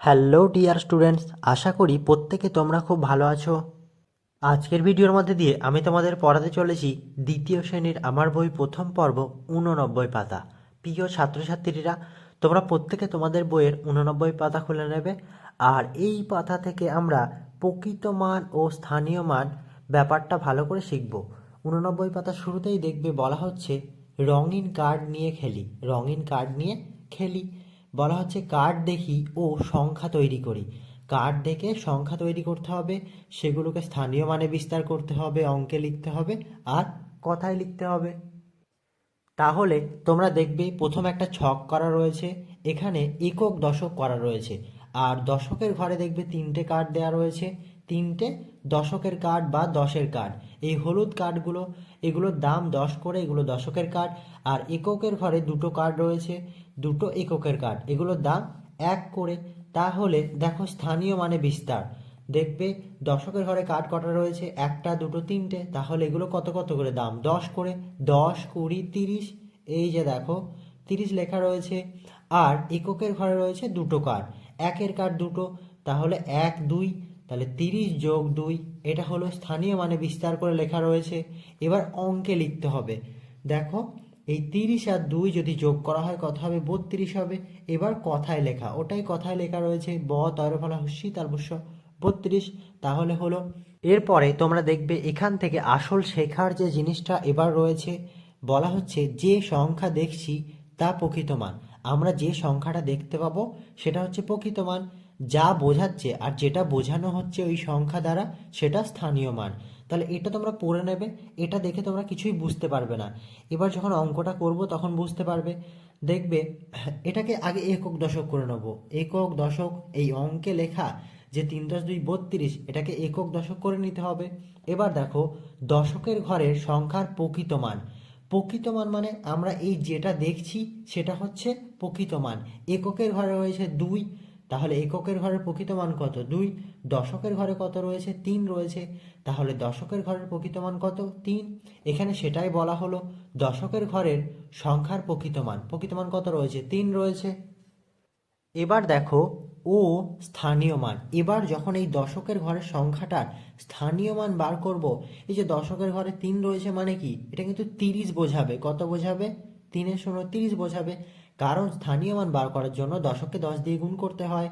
Hello dear students, আশা করি প্রত্যেকে তোমরা খুব ভালো আছো। আজকের ভিডিওর মধ্যে দিয়ে আমি তোমাদের পড়াতে চলেছি দ্বিতীয় শ্রেণির আমার বই প্রথম পর্ব, উননব্বই পাতা। প্রিয় ছাত্রছাত্রীরা, তোমরা প্রত্যেকে তোমাদের বইয়ের উননব্বই পাতা খুলে নেবে। আর এই পাতা থেকে আমরা প্রকৃত মান ও স্থানীয় মান ব্যাপারটা ভালো করে শিখব। উননব্বই পাতা শুরুতেই দেখবে বলা হচ্ছে, রঙিন কার্ড নিয়ে খেলি। রঙিন কার্ড নিয়ে খেলি। বলা হচ্ছে কার্ড দেখি ও সংখ্যা তৈরি করি। কার্ড দেখে সংখ্যা তৈরি করতে হবে, সেগুলোকে স্থানীয় মানে বিস্তার করতে হবে, অঙ্কে লিখতে হবে আর কথায় লিখতে হবে। তাহলে তোমরা দেখবে প্রথম একটা ছক করা রয়েছে, এখানে একক দশক করা রয়েছে। আর দশকের ঘরে দেখবে তিনটে কার্ড দেওয়া রয়েছে। তিনটে, দশকের কার্ড বা দশের কার্ড এই হলুদ কার্ডগুলো এগুলোর দাম দশ করে, এগুলো দশকের কার্ড আর এককের ঘরে দুটো কার্ড রয়েছে, দুটো এককের কার্ড এগুলোর দাম এক করে। তাহলে দেখো স্থানীয় মানে বিস্তার। দেখবে দশকের ঘরে কার্ড কটা রয়েছে? একটা, দুটো, তিনটে। তাহলে এগুলো কত কত করে দাম? দশ করে। দশ, কুড়ি, তিরিশ। এই যে দেখো, তিরিশ লেখা রয়েছে। আর এককের ঘরে রয়েছে দুটো কার্ড একের কার্ড দুটো। তাহলে এক, দুই তাহলে তিরিশ যোগ দুই, এটা হলো স্থানীয় মানে বিস্তার করে লেখা রয়েছে। এবার অঙ্কে লিখতে হবে। দেখো, এই তিরিশ আর দুই যদি যোগ করা হয়, কত হবে? বত্রিশ হবে। এবার কথায় লেখা, ওটাই কথায় লেখা রয়েছে, ব, তরফলা, হুসি, তালবস্য, বত্রিশ। তাহলে হলো, এরপরে তোমরা দেখবে এখান থেকে আসল শেখার যে জিনিসটা এবার রয়েছে, বলা হচ্ছে যে সংখ্যা দেখছি তা প্রকৃত মান। আমরা যে সংখ্যাটা দেখতে পাবো, সেটা হচ্ছে প্রকৃত মান। যা বোঝাচ্ছে আর যেটা বোঝানো হচ্ছে ওই সংখ্যা দ্বারা সেটা স্থানীয় মান। তাহলে এটা তোমরা পড়ে নেবে, এটা দেখে তোমরা কিছুই বুঝতে পারবে না। এবার যখন অঙ্কটা করব তখন বুঝতে পারবে। দেখবে, এটাকে আগে একক দশক করে নেব। একক দশক এই অঙ্কে লেখা যে তিন দশ দুই বত্রিশ, এটাকে একক দশক করে নিতে হবে। এবার দেখো, দশকের ঘরের সংখ্যার প্রকৃত মান। প্রকৃত মান মানে আমরা এই যেটা দেখছি সেটা হচ্ছে প্রকৃত মান। এককের ঘরে রয়েছে দুই তাহলে এককের ঘরের প্রকৃত মান কত? দুই। দশকের ঘরে কত রয়েছে? তিন রয়েছে। তাহলে দশকের ঘরের প্রকৃত মান কত? তিন। এখানে সেটাই বলা হলো দশকের ঘরের সংখ্যার প্রকৃত মান। প্রকৃত মান কত রয়েছে? তিন রয়েছে। এবার দেখো ও স্থানীয় মান। এবার যখন এই দশকের ঘরের সংখ্যাটার স্থানীয় মান বার করব, এই যে দশকের ঘরে তিন রয়েছে মানে কি? এটা কিন্তু তিরিশ বোঝাবে। কত বোঝাবে? তিনের শূন্য তিরিশ বোঝাবে। কারণ স্থানীয় মান বার করার জন্য দশককে দশ দিয়ে গুণ করতে হয়।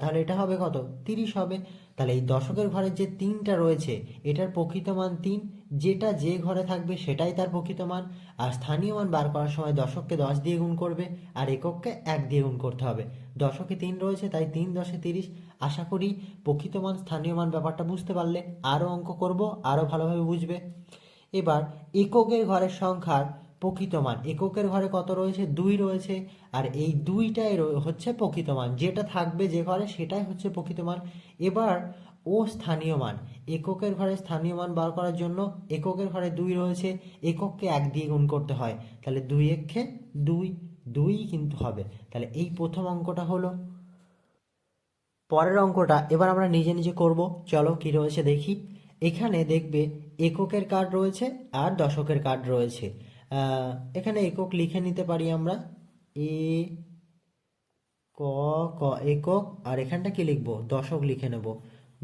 তাহলে এটা হবে কত? তিরিশ হবে। তাহলে এই দশকের ঘরে যে তিনটা রয়েছে, এটার প্রকৃত মান তিন। যেটা যে ঘরে থাকবে, সেটাই তার প্রকৃত মান। আর স্থানীয় মান বার করার সময় দশককে দশ দিয়ে গুণ করবে, আর একককে এক দিয়ে গুণ করতে হবে। দশকে তিন রয়েছে, তাই তিন দশে তিরিশ। আশা করি প্রকৃত মান, স্থানীয় মান ব্যাপারটা বুঝতে পারলে আরও অঙ্ক করব, আরও ভালোভাবে বুঝবে। এবার, এককের ঘরের সংখ্যার প্রকৃত মান এককের ঘরে কত রয়েছে? দুই রয়েছে। আর এই দুইটাই হচ্ছে প্রকৃত মান যেটা থাকবে যে ঘরে, সেটাই হচ্ছে প্রকৃত মান এবার, ও স্থানীয় মান এককের ঘরে স্থানীয় মান বার করার জন্য এককের ঘরে দুই রয়েছে। একককে এক দিয়ে গুণ করতে হয়। তাহলে দুই একে দুই দুই কিন্তু হবে। তাহলে এই প্রথম অঙ্কটা হলো। পরের অঙ্কটা এবার আমরা নিজে নিজে করব। চলো কি রয়েছে দেখি। এখানে দেখবে এককের কার্ড রয়েছে আর দশকের কার্ড রয়েছে। এখানে একক লিখে নিতে পারি আমরা। এ, ক ক, একক। আর এখানটা কি লিখব? দশক লিখে নেব।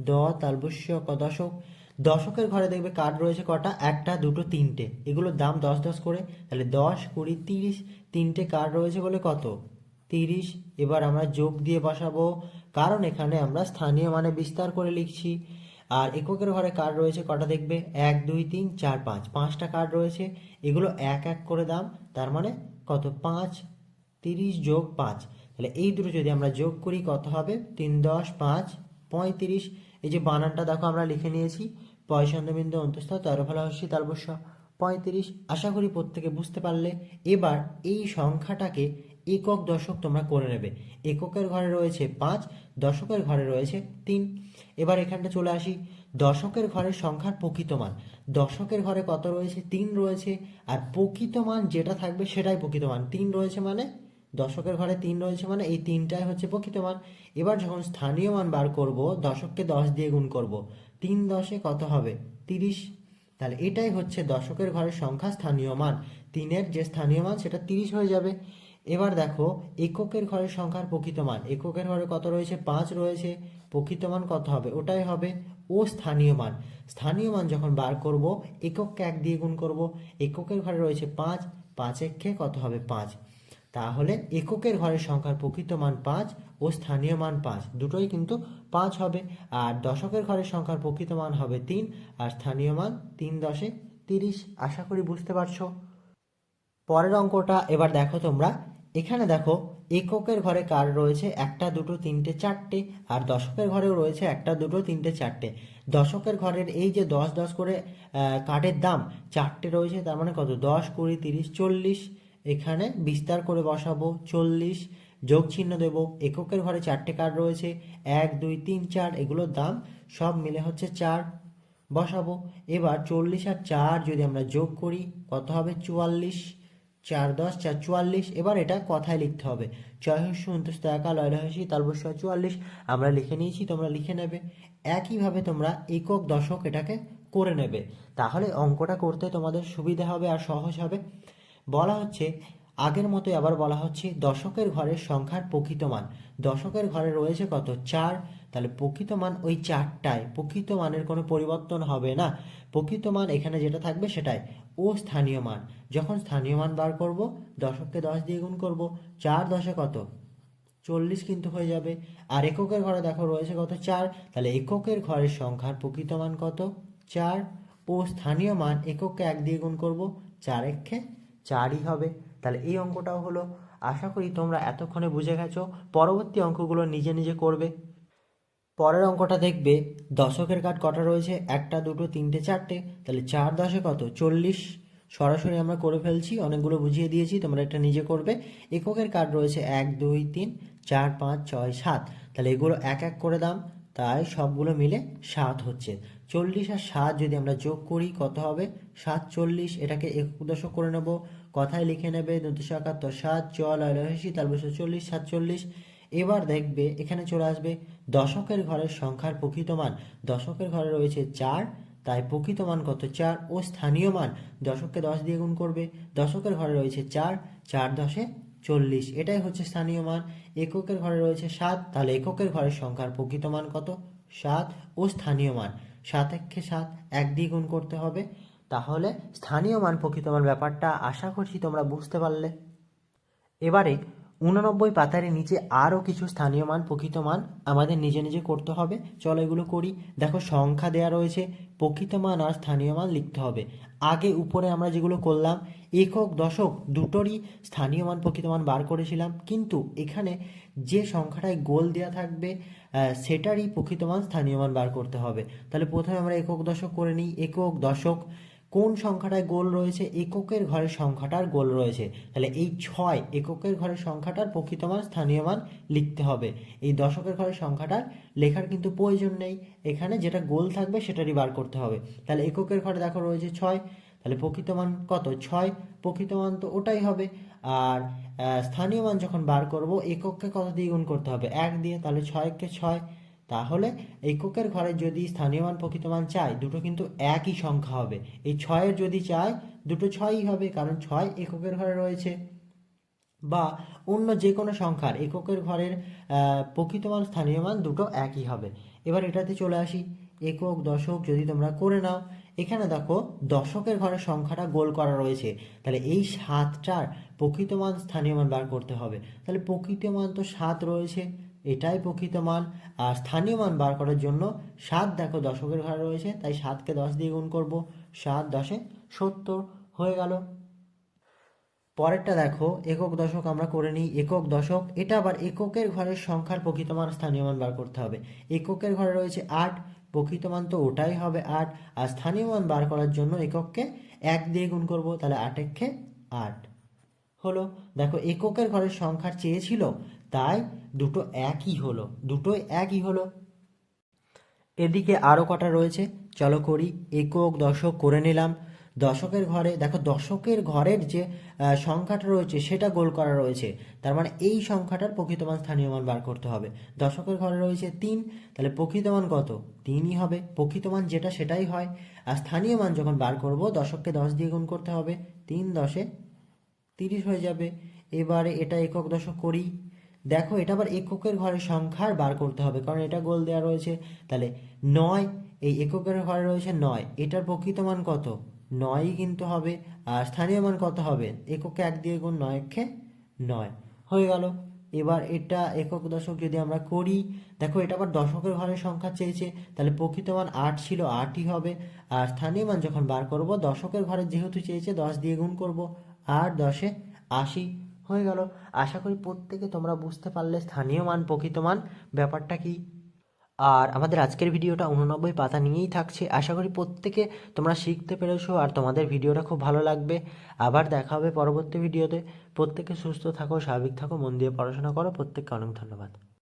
দ, তালবস্য, ক দশক। দশকের ঘরে দেখবে কার্ড রয়েছে কটা? একটা, দুটো, তিনটে। এগুলোর দাম দশ দশ করে। তাহলে দশ কুড়ি তিরিশ, তিনটে কার্ড রয়েছে বলে কত? তিরিশ। এবার আমরা যোগ দিয়ে বসাবো। কারণ এখানে আমরা স্থানীয় মানে বিস্তার করে লিখছি। আর এককের ঘরে কার্ড রয়েছে, কটা দেখবে? এক, দুই, তিন, চার, পাঁচ। পাঁচটা কার্ড রয়েছে। এগুলো এক এক করে দাম, তার মানে কত? পাঁচ, তিরিশ যোগ পাঁচ। তাহলে এই দুটো যদি আমরা যোগ করি, কত হবে? তিন, দশ, পাঁচ, পঁয়ত্রিশ। এই যে বানানটা দেখো, আমরা লিখে নিয়েছি। পয়সন্দবিন্দু অন্তস্থ তরফলাহস্যি তালবস্য পঁয়ত্রিশ। আশা করি প্রত্যেকে বুঝতে পারলে। এবার এই সংখ্যাটাকে একক দশক তোমরা করে নেবে। এককের ঘরে রয়েছে পাঁচ, দশকের ঘরে রয়েছে তিন। এবার এখানটা চলে আসি। দশকের ঘরের সংখ্যার প্রকৃত মান। দশকের ঘরে কত রয়েছে? তিন রয়েছে। আর প্রকৃত মান যেটা থাকবে সেটাই প্রকৃত মান। তিন রয়েছে মানে? দশকের ঘরে তিন রয়েছে মানে এই তিনটাই হচ্ছে প্রকৃত মান। এবার যখন স্থানীয় মান বার করব, দশককে দশ দিয়ে গুণ করব, তিন দশে কত হবে? তিরিশ। তাহলে এটাই হচ্ছে দশকের ঘরের সংখ্যা স্থানীয় মান। তিনের যে স্থানীয় মান, সেটা তিরিশ হয়ে যাবে। এবার দেখো, এককের ঘরের সংখ্যার প্রকৃত মান। এককের ঘরে কত রয়েছে? পাঁচ রয়েছে। প্রকৃত মান কত হবে? ওটাই হবে ও স্থানীয় মান। স্থানীয় মান যখন বার করব একককে এক দিয়ে গুণ করব, এককের ঘরে রয়েছে পাঁচ পাঁচ একে কত হবে? পাঁচ। তাহলে এককের ঘরের সংখ্যার প্রকৃত মান পাঁচ ও স্থানীয় মান পাঁচ। দুটোই কিন্তু পাঁচ হবে। আর দশকের ঘরের সংখ্যার প্রকৃত মান হবে তিন, আর স্থানীয় মান তিন দশে তিরিশ। আশা করি বুঝতে পারছ। পরের অঙ্কটা এবার দেখো তোমরা। এখানে দেখো এককের ঘরে কার রয়েছে একটা, দুটো, তিনটে, চারটে? আর দশকের ঘরেও রয়েছে একটা, দুটো, তিনটে, চারটে। দশকের ঘরের এই যে দশ দশ করে কাঠের দাম, চারটে রয়েছে, তার মানে কত? দশ, কুড়ি, তিরিশ, চল্লিশ। এখানে বিস্তার করে বসাবো, চল্লিশ। যোগ চিহ্ন দেবো, এককের ঘরে চারটে কার্ড রয়েছে? এক, দুই, তিন, চার, এগুলোর দাম সব মিলে হচ্ছে চার। বসাবো। এবার চল্লিশ আর চার যদি আমরা যোগ করি, কত হবে? চুয়াল্লিশ। চার দশ, চার চুয়াল্লিশ, এবার এটা কথায় লিখতে হবে। ছয়শো উনত্রিশ টাকা লয়লাশি তালবস্য চুয়াল্লিশ, আমরা লিখে নিয়েছি, তোমরা লিখে নেবে। একইভাবে তোমরা একক দশক এটাকে করে নেবে। তাহলে অঙ্কটা করতে তোমাদের সুবিধা হবে আর সহজ হবে। বলা হচ্ছে, আগের মতোই আবার বলা হচ্ছে, দশকের ঘরের সংখ্যার প্রকৃত মান। দশকের ঘরে রয়েছে কত? চার তাহলে প্রকৃত মান ওই চারটায়, প্রকৃত মানের কোনো পরিবর্তন হবে না। প্রকৃত মান এখানে যেটা থাকবে সেটাই। ও স্থানীয় মান। যখন স্থানীয় মান বার করব, দশককে দশ দিয়ে গুণ করব, চার দশে কত? চল্লিশ কিন্তু হয়ে যাবে। আর এককের ঘরে দেখো রয়েছে কত? চার। তাহলে এককের ঘরের সংখ্যার প্রকৃত মান কত? চার। ও স্থানীয় মান একককে এক দিয়ে গুণ করব, চার একে চারই হবে। তাহলে এই অঙ্কটাও হলো। আশা করি তোমরা এতক্ষণে বুঝে গেছো। পরবর্তী অঙ্কগুলো নিজে নিজে করবে। পরের অঙ্কটা দেখবে। দশকের কাঠ কটা রয়েছে? একটা, দুটো, তিনটে, চারটে। তাহলে চার দশে কত? চল্লিশ। সরাসরি আমরা করে ফেলছি, অনেকগুলো বুঝিয়ে দিয়েছি, তোমরা এটা নিজে করবে। এককের কার্ড রয়েছে এক, দুই, তিন, চার, পাঁচ, ছয়, সাত। তাহলে এগুলো এক এক করে দাম, তাই সবগুলো মিলে সাত হচ্ছে। চল্লিশ আর সাত যদি আমরা যোগ করি, কত হবে? সাত, চল্লিশ। এটাকে একক দশক করে নেব। কথায় লিখে নেবে দুশো একাত্তর সাত চল আলহাসি তার বছর চল্লিশ, সাতচল্লিশ। এবার দেখবে, এখানে চলে আসবে দশকের ঘরের সংখ্যার প্রকৃত মান। দশকের ঘরে রয়েছে চার, তাই প্রকৃত মান কত? চার, ও স্থানীয় মান। দশককে দশ দিয়ে গুণ করবে। দশকের ঘরে রয়েছে চার চার দশে চল্লিশ। এটাই হচ্ছে স্থানীয় মান। এককের ঘরে রয়েছে সাত, তাহলে এককের ঘরের সংখ্যার প্রকৃত মান কত? সাত, ও স্থানীয় মান। সাত একে সাত, এক দিয়ে গুণ করতে হবে। তাহলে স্থানীয় মান প্রকৃত মান ব্যাপারটা আশা করছি তোমরা বুঝতে পারলে। এবারে উননব্বই পাতার নিচে আরও কিছু স্থানীয় মান, প্রকৃত মান আমাদের নিজে নিজে করতে হবে। চলো এগুলো করি। দেখো, সংখ্যা দেয়া রয়েছে, প্রকৃত মান আর স্থানীয় মান লিখতে হবে। আগে উপরে আমরা যেগুলো করলাম, একক, দশক দুটোরই স্থানীয় মান, প্রকৃত মান বার করেছিলাম। কিন্তু এখানে যে সংখ্যাটায় গোল দেওয়া থাকবে সেটারই প্রকৃত মান, স্থানীয় মান বার করতে হবে। তাহলে প্রথমে আমরা একক, দশক করে নিই। একক, দশক কোন সংখ্যাটায় গোল রয়েছে? এককের ঘরের সংখ্যাটার গোল রয়েছে। তাহলে এই ছয় এককের ঘরের সংখ্যাটার প্রকৃত মান, স্থানীয় মান লিখতে হবে। এই দশকের ঘরের সংখ্যাটার লেখার কিন্তু প্রয়োজন নেই। এখানে যেটা গোল থাকবে সেটারই বার করতে হবে। তাহলে এককের ঘরে দেখো রয়েছে ছয়। তাহলে প্রকৃত মান কত? ছয়। প্রকৃত মান তো ওটাই হবে। আর স্থানীয় মান যখন বার করব, একককে কত দিয়ে গুণ করতে হবে? এক দিয়ে, তাহলে ছয়কে ছয়। তাহলে এককের ঘরে যদি স্থানীয় মান, প্রকৃত মান চাই দুটো কিন্তু একই সংখ্যা হবে। এই ছয়ের যদি চাই দুটো ছয়ই হবে, কারণ ছয় এককের ঘরে রয়েছে। বা অন্য যে কোনো সংখ্যার এককের ঘরের প্রকৃত মান, স্থানীয় মান দুটো একই হবে। এবার এটাতে চলে আসি। একক, দশক যদি তোমরা করে নাও, এখানে দেখো দশকের ঘরের সংখ্যাটা গোল করা রয়েছে। তাহলে এই সাতটার প্রকৃত মান, স্থানীয় মান বার করতে হবে। তাহলে প্রকৃত মান তো সাত রয়েছে। এটাই প্রকৃত মান। আর স্থানীয় মান বার করার জন্য সাত দেখো দশকের ঘরে রয়েছে, তাই সাতকে দশ দিয়ে গুণ করব। সাত দশে সত্তর হয়ে গেল। পরেরটা দেখো, একক দশক আমরা করে নিই। একক দশক, এটা আবার এককের ঘরের সংখ্যার প্রকৃত মান স্থানীয় মান বার করতে হবে। এককের ঘরে রয়েছে আট, প্রকৃত মান তো ওটাই হবে আট। আর স্থানীয় মান বার করার জন্য একককে এক দিয়ে গুণ করব, তাহলে আট একে আট। হলো, দেখো এককের ঘরের সংখ্যার চেয়েছিল তাই দুটো একই হলো দুটোই একই হলো। এদিকে আরও কটা রয়েছে, চলো করি, একক দশক করে নিলাম। দশকের ঘরে, দেখো দশকের ঘরের যে সংখ্যাটা রয়েছে, সেটা গোল করা রয়েছে। তার মানে এই সংখ্যাটার প্রকৃত মান, স্থানীয় মান বার করতে হবে। দশকের ঘরে রয়েছে তিন, তাহলে প্রকৃত মান কত? তিনই হবে। প্রকৃত মান যেটা, সেটাই হয়। আর স্থানীয় মান যখন বার করব, দশককে দশ দিয়ে গুণ করতে হবে। তিন দশে তিরিশ হয়ে যাবে। এবারে এটা একক দশক করি। দেখো, এটা আবার এককের ঘরের সংখ্যার বার করতে হবে, কারণ এটা গোল দেওয়া রয়েছে। তাহলে নয়, এই এককের ঘরে রয়েছে নয়, এটার প্রকৃত মান কত? নয়ই কিন্তু হবে, আর স্থানীয় মান কত হবে? এককে এক দিয়ে গুণ নয় একে নয়। হয়ে গেল। এবার এটা একক দশক যদি আমরা করি, দেখো, এটা আবার দশকের ঘরের সংখ্যা চেয়েছে, তাহলে প্রকৃত মান আট ছিল, আটই হবে, আর স্থানীয় মান যখন বার করব, দশকের ঘরে যেহেতু চেয়েছে, দশ দিয়ে গুণ করব, আর দশে আশি হয়ে গেল। আশা করি প্রত্যেকে তোমরা বুঝতে পারলে স্থানীয় মান, প্রকৃত মান, ব্যাপারটা কি? আর আমাদের আজকের ভিডিওটা উননব্বই পাতা নিয়েই থাকছে। আশা করি প্রত্যেকে তোমরা শিখতে পেরেছ আর তোমাদের ভিডিওটা খুব ভালো লাগবে। আবার দেখা হবে পরবর্তী ভিডিওতে। প্রত্যেকে সুস্থ থাকো, স্বাভাবিক থাকো, মন দিয়ে পড়াশোনা করো। প্রত্যেককে অনেক ধন্যবাদ।